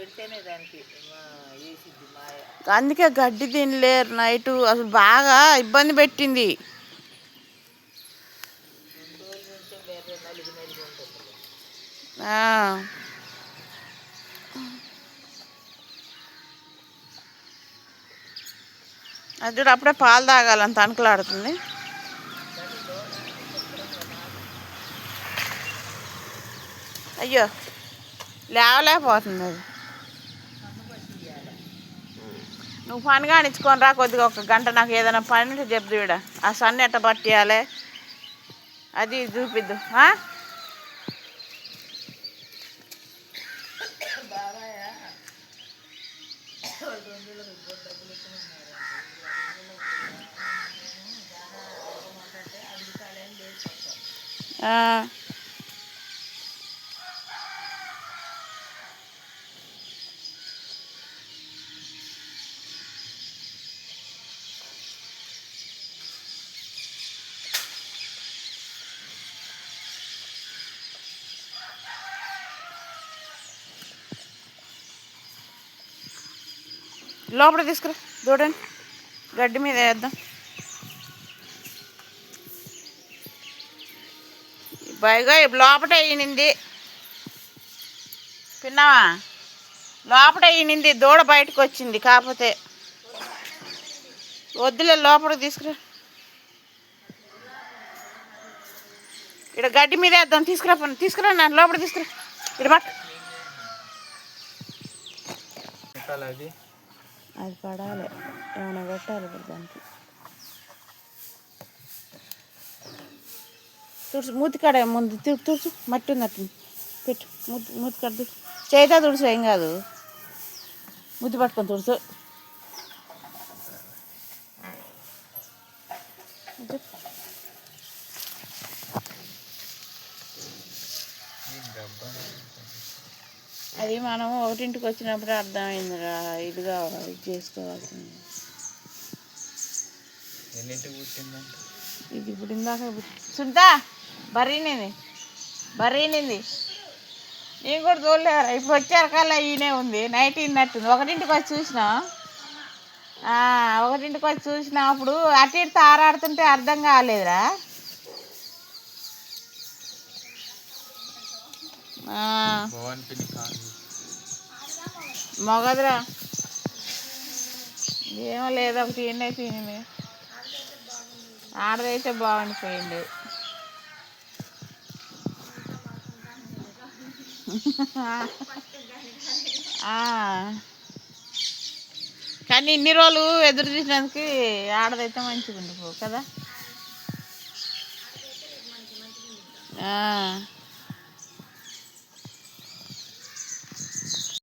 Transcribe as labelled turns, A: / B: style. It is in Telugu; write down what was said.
A: పెడితేనే దానికి వేసిద్ది మాయ.
B: అందుకే గడ్డి తినలేరు నైటు. అసలు బాగా ఇబ్బంది పెట్టింది. అది చూడు అప్పుడే పాలు తాగాలంత తణుకులాడుతుంది. అయ్యో లేవలేకపోతుంది అది. నువ్వు పని కానిచ్చుకొని రా కొద్దిగా ఒక గంట నాకు ఏదైనా పని ఉంటే చెప్దు ఈడ. ఆ సన్ని ఎట్ట పట్టియాలి? అది చూపిద్దు. ఆ? లోపల తీసుకురా. చూడండి. గడ్డి మీద వేద్దాం. పైగా లోపట ఈనింది. పిన్నావా లోపట ఈనింది. దూడ బయటకు వచ్చింది. కాకపోతే వద్దులే లోపలికి తీసుకురా. ఇక్కడ గడ్డి మీద వేద్దాం. తీసుకురా తీసుకురా నన్ను. లోపల తీసుకురా. ఇక్కడ పట్టు.
C: అది
B: పడాలి. ఏమైనా పెట్టాలి ఇప్పుడు దానికి. తుడుచు మూతికాడ ముందు తుడు తుడుచు మట్టి ఉన్నట్టు పెట్టు మూతి మూతికాడ తుడుచు. చేయితే తుడుచు ఏం కాదు. ముద్దు పట్టుకొని తుడుచు.
C: డబ్బా?
B: అది మనం ఒకటింటికి వచ్చినప్పుడు అర్థమైందిరా. ఇది కావాలి? ఇది చేసుకోవాల్సింది. ఇది ఇప్పుడు ఇందాక సుంతా బర్రీనింది బర్రీనింది నేను కూడా చూడలేరా ఇప్పుడు వచ్చారు కల్లా ఈయనే ఉంది. నైట్ ఇన్నట్టుంది ఒకటింటికి వచ్చి చూసినా? ఒకటింటికి వచ్చి చూసినా అప్పుడు అటు ఇటు తారాడుతుంటే అర్థం కాలేదురా ఆ,
C: భవన్ పిన్ని కాదు
B: మగదురా. ఏమో లేదు ఒకటి ఎన్ని తినింది ఆడదైతే బాగుండిపోయింది. కానీ ఇన్ని రోజులు ఎదురు చూసినందుకు ఆడదైతే మంచిగా ఉండిపో కదా? ఆ.